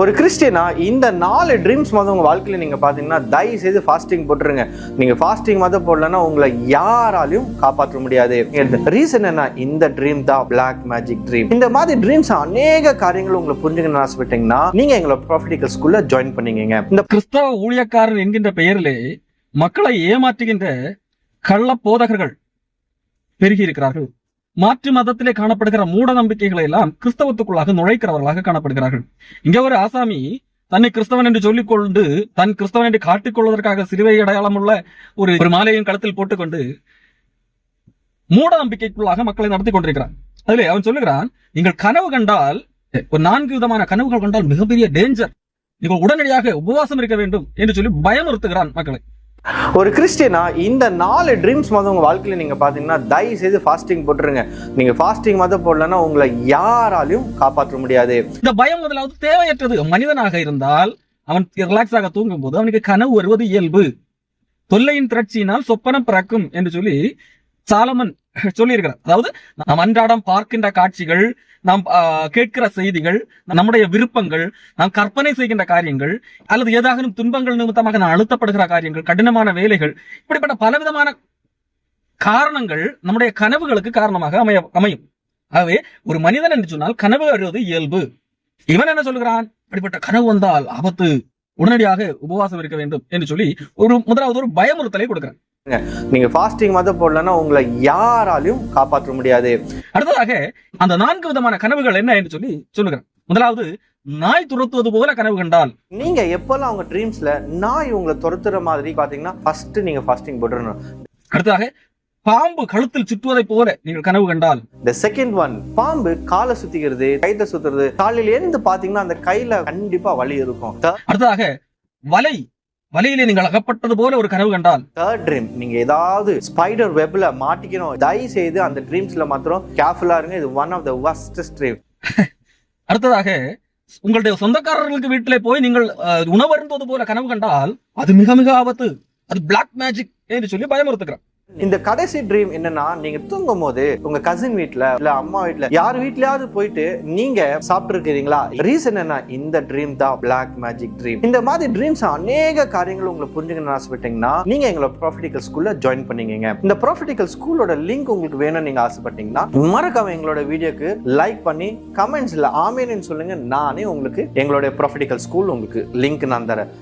ஒரு கிறிஸ்டியனா இந்த நாலு ட்ரீம்ஸ் மதம் உங்கள் வாழ்க்கையில் நீங்கள் பார்த்தீங்கன்னா தயவு செய்து ஃபாஸ்டிங் போட்டுருங்க. நீங்கள் ஃபாஸ்டிங் மதம் போடலன்னா உங்களை யாராலையும் காப்பாற்ற முடியாது. ரீசன் என்ன? இந்த ட்ரீம் தான் பிளாக் மேஜிக் ட்ரீம் இந்த மாதிரி ட்ரீம்ஸ் அநேக காரியங்கள் உங்களை புரிஞ்சுக்கணும்னு ஆசைப்பட்டீங்கன்னா நீங்கள் எங்களை ப்ராஃபிட்டிக்கல் ஸ்கூல்ல ஜாயின் பண்ணிக்கங்க. இந்த கிறிஸ்தவ ஊழியக்காரர் என்கின்ற பெயரிலே மக்களை ஏமாற்றுகின்ற கள்ள போதகர்கள் பெருகி இருக்கிறார்கள். மாற்று மதத்திலே காணப்படுகிற மூட நம்பிக்கைகளை எல்லாம் கிறிஸ்தவத்துக்குள்ளாக நுழைக்கிறவர்களாக காணப்படுகிறார்கள். இங்க ஒரு ஆசாமி தன்னை கிறிஸ்தவன் என்று சொல்லிக்கொண்டு தன் கிறிஸ்தவன் என்று காட்டிக்கொள்வதற்காக சிறுவை அடையாளம் உள்ள ஒரு ஒரு மாலையும் களத்தில் போட்டுக்கொண்டு மூட நம்பிக்கைக்குள்ளாக மக்களை நடத்தி கொண்டிருக்கிறான். அதுல அவன் சொல்லுகிறான் நீங்கள் கனவு கண்டால் ஒரு நான்கு விதமான கனவுகள் கண்டால் மிகப்பெரிய டேஞ்சர் நீங்கள் உடனடியாக உபவாசம் இருக்க வேண்டும் என்று சொல்லி பயமுறுத்துகிறான் மக்களை. ஒரு கிறிஸ்டியனா இந்த நாலு ட்ரீம்ஸ் மதம் உங்க வாழ்க்கையில நீங்க பாத்தீங்கன்னா தயவு செய்து ஃபாஸ்டிங் போட்டுருங்க. நீங்க ஃபாஸ்டிங் மதம் போடலன்னா உங்களை யாராலையும் காப்பாற்ற முடியாது. இந்த பயம் முதலாவது தேவையற்றது. மனிதனாக இருந்தால் அவன் ரிலாக்ஸாக தூங்கும் போது அவனுக்கு கனவு வருவது இயல்பு. தொல்லையின் திரட்சியினால் சொப்பனம் பிறக்கும் என்று சொல்லி சாலமன் சொல்லியிருக்கிறார். அதாவது நாம் அன்றாடம் பார்க்கின்ற காட்சிகள் நாம் கேட்கிற செய்திகள் நம்முடைய விருப்பங்கள் நாம் கற்பனை செய்கின்ற காரியங்கள் அல்லது ஏதாகணும் துன்பங்கள் நிமித்தமாக நான் அழுத்தப்படுகிற காரியங்கள் கடினமான வேலைகள் இப்படிப்பட்ட பலவிதமான காரணங்கள் நம்முடைய கனவுகளுக்கு காரணமாக அமைய அமையும். ஆகவே ஒரு மனிதன் என்று சொன்னால் கனவு வருவது இயல்பு. இவன் என்ன சொல்கிறான்? அப்படிப்பட்ட கனவு வந்தால் ஆபத்து. உடனடியாக உபவாசம் இருக்க வேண்டும் என்று சொல்லி ஒரு முதலாவது ஒரு பயமுறுத்தலை கொடுக்கிறான். நீங்க ஃபாஸ்டிங் மொதல் போடலன்னா உங்களை யாராலையும் காப்பாற்ற முடியாது. அடுத்ததாக அந்த நான்கு விதமான கனவுகள் என்ன என்று சொல்லி சொல்லுகிறான். முதலாவது நாய் துரத்துவது போல கனவு கண்டால். நீங்க எப்பெல்லாம் அவங்க ட்ரீம்ஸ்ல நாய் உங்களை துரத்துற மாதிரி பாத்தீங்கன்னா ஃபர்ஸ்ட் நீங்க ஃபாஸ்டிங் போட்டுறணும். அடுத்ததாக பாம்பு கழுத்தில் சுற்றுவதை போல நீங்கள் கனவு கண்டால். இந்த செகண்ட் ஒன் பாம்பு காலை சுத்திக்கிறது கைத்தை சுத்துறது காலையில இருந்து பாத்தீங்கன்னா அந்த கையில கண்டிப்பா வலி இருக்கும். அடுத்ததாக வலை வலையிலே நீங்கள் அகப்பட்டது போல ஒரு கனவு கண்டால். தேர்ட் ட்ரீம் நீங்க ஏதாவது ஸ்பைடர் வெப்ல மாட்டிக்கணும். தயவு செய்து அந்த ட்ரீம்ஸ்ல மாத்திரம் கேர்ஃபுல்லா இருங்க. இது one of the worst dream அடுத்ததாக உங்களுடைய சொந்தக்காரர்களுக்கு வீட்டிலே போய் நீங்கள் அஹ், உணவருந்துவது போல கனவு கண்டால் அது மிக மிக ஆபத்து. அது பிளாக் மேஜிக் என்று சொல்லி பயமுறுத்துக்கிறான் இந்த கடைசி ட்ரீம் என்னன்னா நீங்க தூங்கும் போது உங்க கசின் வீட்ல இல்ல அம்மா வீட்ல யார் வீட்லயாவது போயிட்டு நீங்க சாப்பிட்டு இருக்கிறீங்களா ரீசன் என்ன இந்த ட்ரீம் தான் பிளாக் மேஜிக் ட்ரீம் இந்த மாதிரி ட்ரீம்ஸ் அநேக காரியங்கள் உங்களை புரிஞ்சுக்கணும்னு ஆசைப்பட்டீங்கன்னா நீங்க எங்களோட ப்ராஃபிட்டிக்கல் ஸ்கூல்ல ஜாயின் பண்ணீங்க இந்த ப்ராஃபிட்டிக்கல் ஸ்கூலோட லிங்க் உங்களுக்கு வேணும்னு நீங்க ஆசைப்பட்டீங்கன்னா மறக்காம எங்களோட வீடியோக்கு லைக் பண்ணி கமெண்ட்ஸ்ல ஆமேனு சொல்லுங்க. நானே உங்களுக்கு எங்களோட ப்ராஃபிட்டிக்கல் ஸ்கூல் உங்களுக்கு லிங்க் நான் தரேன்.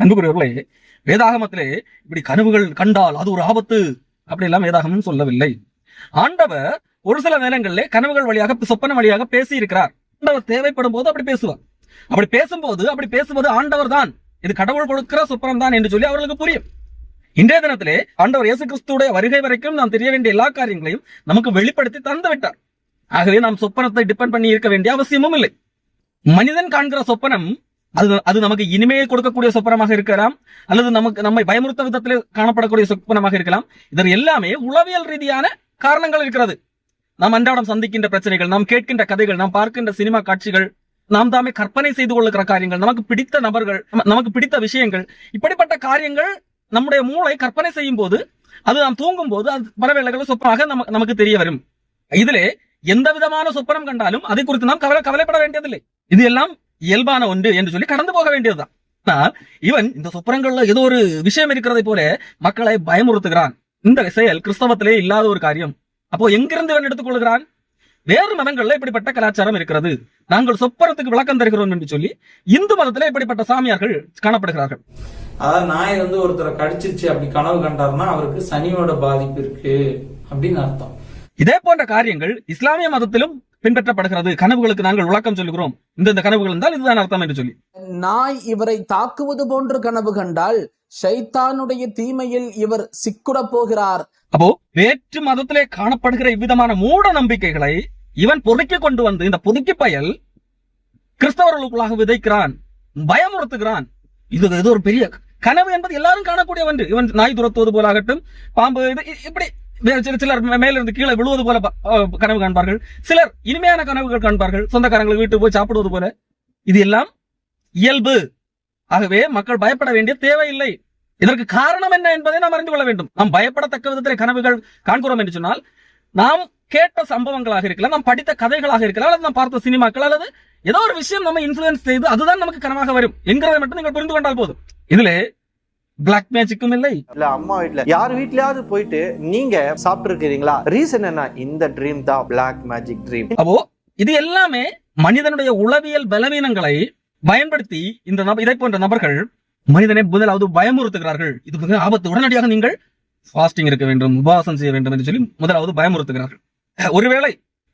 அன்புக்குரியவர்களே வேதாகமத்திலே இப்படி கனவுகள் கண்டால் அது ஒரு ஆபத்து அப்படிலாம் வேதாகமம் சொல்லவில்லை. ஆண்டவர் ஒரு சில நேரங்களிலே கனவுகள் வழியாக சொப்பன வழியாக பேசி இருக்கிறார் ஆண்டவர் தேவைப்படும் போது அப்படி பேசுவார். அப்படி பேசும்போது அப்படி பேசும்போது ஆண்டவர் தான் இது கடவுள் கொடுக்கிற சொப்பனம் தான் என்று சொல்லி அவர்களுக்கு புரியும். இன்றைய தினத்திலே ஆண்டவர் இயேசு கிறிஸ்துடைய வருகை வரைக்கும் நாம் தெரிய வேண்டிய எல்லா காரியங்களையும் நமக்கு வெளிப்படுத்தி தந்து விட்டார். ஆகவே நாம் சொப்பனத்தை டிபெண்ட் பண்ணி இருக்க வேண்டிய அவசியமும் இல்லை. மனிதன் காண்கிற சொப்பனம் அது அது நமக்கு இனிமையை கொடுக்கக்கூடிய சொப்பனமாக இருக்கலாம் அல்லது நமக்கு நம்மை பயமுறுத்த விதத்தில் காணப்படக்கூடிய சொப்பனமாக இருக்கலாம். இதர் எல்லாமே உளவியல் ரீதியான காரணங்கள் இருக்கிறது. நாம் அன்றாடம் சந்திக்கின்ற பிரச்சனைகள் நாம் கேட்கின்ற கதைகள் நாம் பார்க்கின்ற சினிமா காட்சிகள் நாம் தாமே கற்பனை செய்து கொள்ளுகிற காரியங்கள் நமக்கு பிடித்த நபர்கள் நமக்கு பிடித்த விஷயங்கள் இப்படிப்பட்ட காரியங்கள் நம்முடைய மூளை கற்பனை செய்யும் போது அது நாம் தூங்கும் போது அது பல வேலைகளும் சொப்பனாக நமக்கு நமக்கு தெரிய வரும். இதிலே எந்த விதமான சொப்பனம் கண்டாலும் அதை குறித்து நாம் கவலை கவலைப்பட வேண்டியதில்லை. இது எல்லாம் இயல்பான ஒன்று என்று சொல்லி கடந்து போக வேண்டியதுதான். ஆனால் இவன் இந்த சொப்பனங்கள்ல ஏதோ ஒரு விஷயம் இருக்கிறதை போல மக்களை பயமுறுத்துகிறான். இந்த செயல் கிறிஸ்தவத்திலே இல்லாத ஒரு காரியம். அப்போ எங்கிருந்து இவன் எடுத்துக்கொள்கிறான்? வேறு மதங்கள்ல இப்படிப்பட்ட கலாச்சாரம் இருக்கிறது. நாங்கள் சொப்பனத்துக்கு விளக்கம் தருகிறோம் என்று சொல்லி இந்து மதத்திலே இப்படிப்பட்ட சாமியார்கள் காணப்படுகிறார்கள். அதாவது நாய் வந்து ஒருத்தரை கடிச்சிருச்சு அப்படி கனவு கண்டாருன்னா அவருக்கு சனியோட பாதிப்பு இருக்கு அப்படின்னு அர்த்தம். இதே போன்ற காரியங்கள் இஸ்லாமிய மதத்திலும் பின்பற்றப்படுகிறது. கனவுகளுக்கு நாங்கள் விளக்கம் சொல்லுகிறோம். இந்த இந்த கனவுகள் இருந்தால் இதுதான் அர்த்தம் என்று சொல்லி. நாய் இவரை தாக்குவது போன்று கனவு கண்டால் ஷைத்தானுடைய தீமையில் இவர் சிக்குடப் போகிறார். அப்போ வேற்று மதத்திலே காணப்படுகிற இவ்விதமான மூட நம்பிக்கைகளை இவன் பொறுக்கி கொண்டு வந்து இந்த புதுக்கி பயல் கிறிஸ்தவர்களுக்குள்ளாக விதைக்கிறான் பயமுறுத்துகிறான். இது ஏதோ ஒரு பெரிய கனவு என்பது எல்லாரும் காணக்கூடிய ஒன்று இவன் நாய் துரத்துவது போலாகட்டும் பாம்பு இப்படி சிலர் மேலிருந்து கீழே விழுவது போல கனவு காண்பார்கள். சிலர் இனிமையான கனவுகள் காண்பார்கள். சொந்தக்காரங்களுக்கு வீட்டுக்கு போய் சாப்பிடுவது போல. இது எல்லாம் இயல்பு. ஆகவே மக்கள் பயப்பட வேண்டிய தேவையில்லை. இதற்கு காரணம் என்ன என்பதை நாம் அறிந்து கொள்ள வேண்டும். நாம் பயப்படத்தக்க விதத்தில் கனவுகள் காண்கிறோம் என்று சொன்னால் நாம் கேட்ட சம்பவங்களாக இருக்கலாம் நாம் படித்த கதைகளாக இருக்கலாம் அல்லது நாம் பார்த்த சினிமாக்கள் அல்லது ஏதோ ஒரு விஷயம் நம்ம இன்ஃபுளுன்ஸ் செய்து அதுதான் நமக்கு கனவாக வரும் என்கிறதை மட்டும் நீங்கள் புரிந்து கொண்டால் போதும். இதுல பிளாக் மேஜிக்கும் இல்லை. இல்ல அம்மா வீட்ல. யார் வீட்லயாவது போயிட்டு நீங்க சாப்பிட்டு இருக்கிறீங்களா ரீசன் என்ன? இந்த ட்ரீம் தான் பிளாக் மேஜிக் ட்ரீம் அப்போ இது எல்லாமே மனிதனுடைய உளவியல் பலவீனங்களை பயன்படுத்தி இந்த நப- இதை போன்ற நபர்கள் மனிதனை முதலாவது பயமுறுத்துகிறார்கள். இது மிக ஆபத்து உடனடியாக நீங்கள் ஃபாஸ்டிங் இருக்க வேண்டும் உபவாசம் செய்ய வேண்டும் என்று சொல்லி முதலாவது பயமுறுத்துகிறார்கள். ஒருவேளை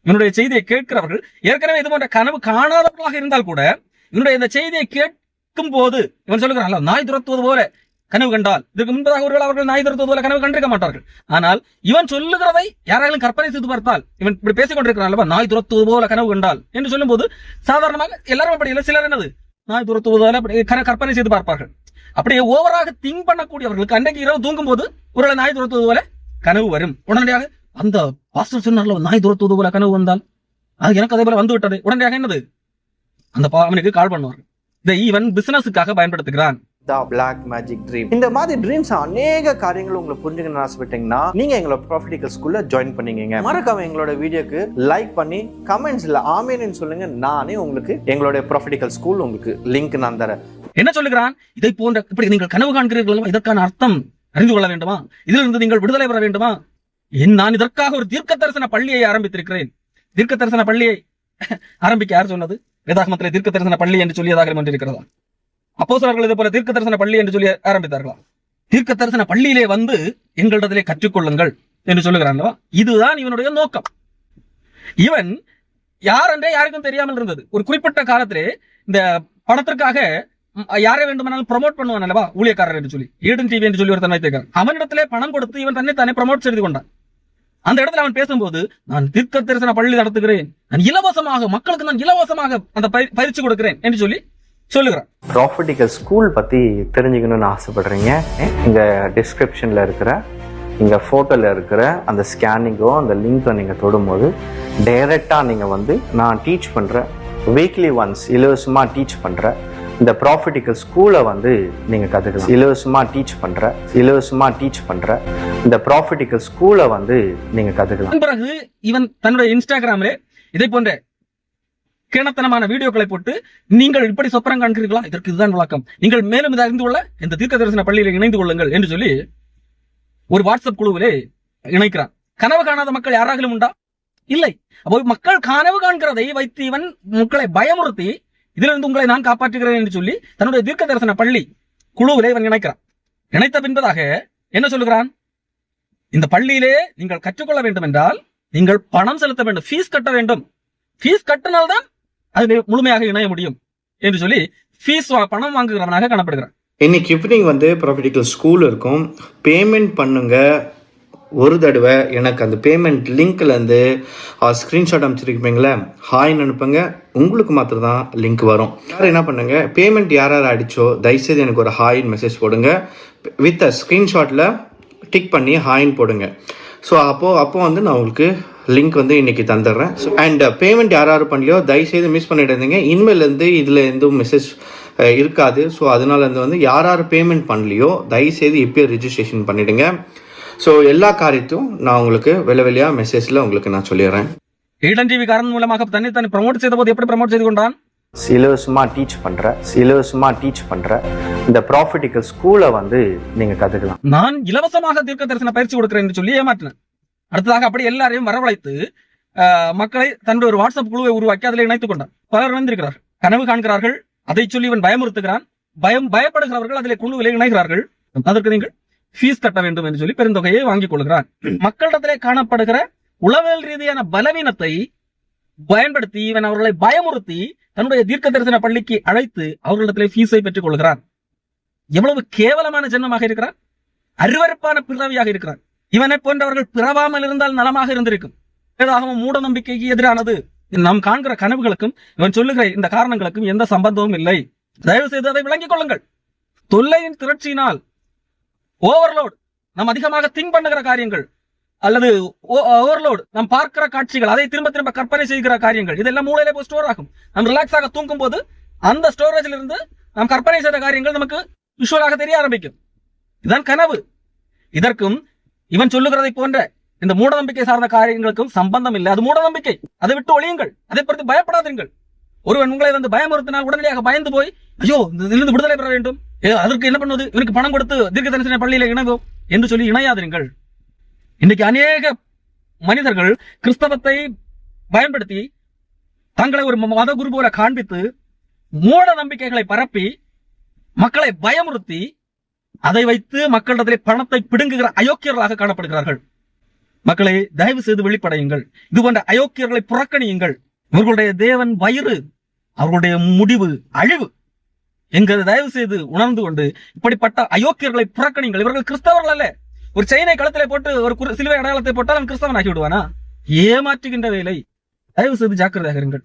இவனுடைய செய்தியை கேட்கிறவர்கள் ஏற்கனவே இது போன்ற கனவு காணாதவர்களாக இருந்தால் கூட இவனுடைய இந்த செய்தியை கேட்கும் போது இவன் சொல்லுகிறான் நாய் துரத்துவது போல கனவு கண்டால் இதற்கு முன்பதாக ஒருவேளை அவர்கள் நாய் துரத்துவது போல கனவு கண்டிருக்க மாட்டார்கள். ஆனால் இவன் சொல்லுகிறதை யாராலும் கற்பனை செய்து பார்த்தால் இவன் இப்படி பேசிக் கொண்டிருக்கிறான் நாய் துரத்துவது போல கனவு கண்டால் என்று சொல்லும்போது சாதாரணமாக எல்லாரும் அப்படி இல்லை. சிலர் என்னது? நாய் துரத்துவது கற்பனை செய்து பார்ப்பார்கள். அப்படியே ஓவராக திங்க் பண்ணக்கூடியவர்களுக்கு அன்றைக்கு இரவு தூங்கும் போது ஒருவேளை நாய் துரத்துவது போல கனவு வரும். உடனடியாக அந்த பாஸ்டர் சொன்னார்ல நாய் துரத்துவது போல கனவு வந்தால்? அது எனக்கு அதே போல வந்து விட்டது உடனடியாக என்னது? அந்த அவனுக்கு கால் பண்ணுவார்கள். இதை இவன் பிசினஸுக்காக பயன்படுத்துகிறான். த பிளாக் மேஜிக் ட்ரீம் இந்த மாதிரி ட்ரீம்ஸ் அநேக காரியங்கள் உங்களுக்கு புரிஞ்சுக்கணும்னு ஆசைப்பட்டீங்கன்னா நீங்க எங்களோட ப்ராஃபிட்டிக்கல் ஸ்கூல்ல ஜாயின் பண்ணிக்கங்க. மறக்காம எங்களோட வீடியோக்கு லைக் பண்ணி கமெண்ட்ஸ்ல ஆமேனு சொல்லுங்க. நானே உங்களுக்கு எங்களுடைய ப்ராஃபிட்டிக்கல் ஸ்கூல் உங்களுக்கு லிங்க் நான் தரேன். என்ன சொல்லுகிறான்? இதை போன்ற இப்படி நீங்கள் கனவு காண்கிறீர்கள் இதற்கான அர்த்தம் அறிந்து கொள்ள வேண்டுமா? இதிலிருந்து நீங்கள் விடுதலை பெற வேண்டுமா? என் நான் இதற்காக ஒரு தீர்க்க தரிசன பள்ளியை ஆரம்பித்திருக்கிறேன். தீர்க்க தரிசன பள்ளியை ஆரம்பிக்க யார் சொன்னது? வேதாகமத்திலே தீர்க்க தரிசன பள்ளி என்று சொல்லியதாக இருக்கிறதா அப்போ இது போல தீர்க்க தரிசன பள்ளி என்று சொல்லி ஆரம்பித்தார்களா? தீர்க்க தரிசன பள்ளியிலே வந்து எங்களிடத்திலே கற்றுக்கொள்ளுங்கள் என்று சொல்லுகிறான் இதுதான் இவனுடைய நோக்கம். இவன் யார் என்றே யாருக்கும் தெரியாமல் இருந்தது. ஒரு குறிப்பிட்ட காலத்திலே இந்த பணத்திற்காக யாரை வேண்டுமானாலும் ப்ரமோட் பண்ணுவான் அல்லவா? ஊழியக்காரர் என்று சொல்லி. ஈடன் டிவி என்று சொல்லி ஒருத்தன் வைத்திருக்கான். அவனிடத்திலே பணம் கொடுத்து இவன் தன்னை தானே ப்ரமோட் செய்து கொண்டான். அந்த இடத்துல அவன் பேசும்போது நான் தீர்க்க தரிசன பள்ளி நடத்துகிறேன். நான் இலவசமாக மக்களுக்கு நான் இலவசமாக அந்த பயிற்சி கொடுக்கிறேன் என்று சொல்லி சொல்லுகிறான். ப்ராஃபிட்டிக்கல் ஸ்கூல் பற்றி தெரிஞ்சுக்கணும்னு ஆசைப்படுறீங்க. இங்க டிஸ்கிரிப்ஷனில் இருக்கிற இங்கே ஃபோட்டோவில் இருக்கிற அந்த ஸ்கேனிங்கோ அந்த லிங்கை நீங்கள் தொடும்போது டைரெக்டாக நீங்கள் வந்து நான் டீச் பண்ணுற வீக்லி ஒன்ஸ் இலவசமாக டீச் பண்ணுற இந்த ப்ராஃபிட்டிக்கல் ஸ்கூலை வந்து நீங்கள் கற்றுக்கலாம் இலவசமாக டீச் பண்ணுற இலவசமாக டீச் பண்ணுற இந்த ப்ராஃபிட்டிக்கல் ஸ்கூலை வந்து நீங்கள் கற்றுக்கலாம் பிறகு இவன் தன்னுடைய இன்ஸ்டாகிராமிலே இதை போன்ற கிணத்தனமான வீடியோக்களை போட்டு நீங்கள் இப்படி சொப்பரம் காண்கிறீர்களா? இதற்கு இதுதான் விளக்கம். நீங்கள் மேலும் இதை அறிந்து கொள்ள இந்த தீர்க்க தரிசன பள்ளியில் இணைந்து கொள்ளுங்கள் என்று சொல்லி ஒரு வாட்ஸ்அப் குழுவிலே இணைக்கிறான். கனவு காணாத மக்கள் யாராகிலும் உண்டா? இல்லை. அப்போ மக்கள் கனவு காண்கிறதை வைத்து இவன் மக்களை பயமுறுத்தி இதிலிருந்து உங்களை நான் காப்பாற்றுகிறேன் என்று சொல்லி தன்னுடைய தீர்க்க தரிசன பள்ளி குழுவிலே இவன் இணைக்கிறான். இணைத்த பின்பதாக என்ன சொல்லுகிறான்? இந்த பள்ளியிலே நீங்கள் கற்றுக்கொள்ள வேண்டும் என்றால் நீங்கள் பணம் செலுத்த வேண்டும் ஃபீஸ் கட்ட வேண்டும். ஃபீஸ் கட்டினால்தான் அது முழுமையாக இணைய முடியும் என்று சொல்லி ஃபீஸ் பணம் வாங்குகிறவனாக காணப்படுகிறான். இன்னைக்கு ஈவினிங் வந்து ப்ராஃபிட்டிக்கல் ஸ்கூல் இருக்கும். பேமெண்ட் பண்ணுங்க. ஒரு தடவை எனக்கு அந்த பேமெண்ட் லிங்க்லேருந்து ஸ்க்ரீன்ஷாட் அனுப்பிச்சிருப்பீங்களே ஹாய்னு அனுப்புங்க. உங்களுக்கு மாத்திரம் தான் லிங்க் வரும். யார் என்ன பண்ணுங்க? பேமெண்ட் யார் யார் அடிச்சோ தயவுசெய்து எனக்கு ஒரு ஹாய்னு மெசேஜ் போடுங்க. வித் ஸ்க்ரீன்ஷாட்டில் டிக் பண்ணி ஹாய்னு போடுங்க. ஸோ அப்போது அப்போ வந்து நான் உங்களுக்கு லிங்க் வந்து இன்னைக்கு தந்துடுறேன். அண்ட் பேமெண்ட் யார் யார் பண்ணலையோ தயவுசெய்து மிஸ் பண்ணிடாதீங்க. இனிமேலேருந்து இதில் எதுவும் மெசேஜ் இருக்காது. ஸோ அதனால இருந்து வந்து யார் யார் பேமெண்ட் பண்ணலையோ தயவுசெய்து இப்போயே ரிஜிஸ்ட்ரேஷன் பண்ணிடுங்க. ஸோ எல்லா காரியத்தையும் நான் உங்களுக்கு வெள்ள வெளியாக மெசேஜில் உங்களுக்கு நான் சொல்லிடுறேன். ஈடன் டிவி காரன் மூலமாக தன்னை தன்னை ப்ரமோட் செய்த போது எப்படி ப்ரமோட் செய்து கொண்டான்? இலவசமாக டீச் பண்ணுற இலவசமாக டீச் பண்ணுற இந்த ப்ராஃபிட்டிக்கல் ஸ்கூலை வந்து நீங்கள் கற்றுக்கலாம் நான் இலவசமாக தீர்க்க தரிசன பயிற்சி கொடுக்கிறேன் என்று சொல்லி ஏமாற்றினேன். அடுத்ததாக அப்படி எல்லாரையும் வரவழைத்து மக்களை தன்னுடைய ஒரு வாட்ஸ்அப் குழுவை உருவாக்கி அதில் இணைத்துக் கொண்டான் பலர் வந்திருக்கிறார் கனவு காண்கிறார்கள் அதை சொல்லி இவன் பயமுறுத்துகிறான். பயம் பயப்படுகிறவர்கள் அதில் குழுவிலே இணைகிறார்கள். அதற்கு நீங்கள் ஃபீஸ் கட்ட வேண்டும் என்று சொல்லி பெருந்தொகையை வாங்கிக் கொள்கிறான் மக்களிடத்திலே காணப்படுகிற உளவியல் ரீதியான பலவீனத்தை பயன்படுத்தி இவன் அவர்களை பயமுறுத்தி தன்னுடைய தீர்க்க தரிசன பள்ளிக்கு அழைத்து அவர்களிடத்திலே ஃபீஸை பெற்றுக் கொள்கிறான். எவ்வளவு கேவலமான ஜென்மமாக இருக்கிறான். அருவறுப்பான பிறவியாக இருக்கிறான். இவனை போன்றவர்கள் பிறவாமல் இருந்தால் நலமாக இருந்திருக்கும். வேதாகமம் மூட நம்பிக்கைக்கு எதிரானது. நாம் காண்கிற கனவுகளுக்கும் இவன் சொல்லுகிற இந்த காரணங்களுக்கும் எந்த சம்பந்தமும் இல்லை. தயவு செய்து அதை விளங்கிக் கொள்ளுங்கள். தொல்லையின் திரட்சியினால் ஓவர்லோட் நாம் அதிகமாக திங்க் பண்ணுகிற காரியங்கள் அல்லது ஓவர்லோட் நாம் பார்க்கிற காட்சிகள் அதை திரும்ப திரும்ப கற்பனை செய்கிற காரியங்கள் இதெல்லாம் மூளையிலே போய் ஸ்டோர் ஆகும். நாம் ரிலாக்ஸாக தூங்கும் போது அந்த ஸ்டோரேஜில் இருந்து நாம் கற்பனை செய்த காரியங்கள் நமக்கு விஷுவலாக தெரிய ஆரம்பிக்கும். இதுதான் கனவு. இதற்கும் இவன் சொல்லுகிறதை போன்ற இந்த மூட நம்பிக்கை சார்ந்த காரியங்களுக்கும் சம்பந்தம் இல்லை. அது மூடநம்பிக்கை. அதை விட்டு ஒழியுங்கள். அதை பற்றி பயப்படாதீர்கள் ஒருவன் உங்களை வந்து பயமுறுத்தினால் உடனடியாக பயந்து போய் ஐயோ இதிலிருந்து விடுதலை பெற வேண்டும். அதற்கு என்ன பண்ணுவது? இவருக்கு பணம் கொடுத்து தீர்க்க தரிசன பள்ளியில இணங்கும். என்று சொல்லி இணையாதீர்கள் இன்னைக்கு அநேக மனிதர்கள் கிறிஸ்தவத்தை பயன்படுத்தி தங்களை ஒரு மத குரு போல காண்பித்து மூட நம்பிக்கைகளை பரப்பி மக்களை பயமுறுத்தி அதை வைத்து மக்களிடத்திலே பணத்தை பிடுங்குகிற அயோக்கியர்களாக காணப்படுகிறார்கள். மக்களை தயவு செய்து வெளிப்படையுங்கள். இது போன்ற அயோக்கியர்களை புறக்கணியுங்கள். இவர்களுடைய தேவன் வயிறு அவர்களுடைய முடிவு அழிவு என்கிறதை தயவு செய்து உணர்ந்து கொண்டு இப்படிப்பட்ட அயோக்கியர்களை புறக்கணிங்கள் இவர்கள் கிறிஸ்தவர்கள் அல்ல. ஒரு செயினை களத்திலே போட்டு ஒரு சிலுவை அடையாளத்தை போட்டால் அவன் கிறிஸ்தவன் ஆகி விடுவானா? ஏமாற்றுகின்ற வேலை. தயவு செய்து ஜாக்கிரதையாக இருங்கள்.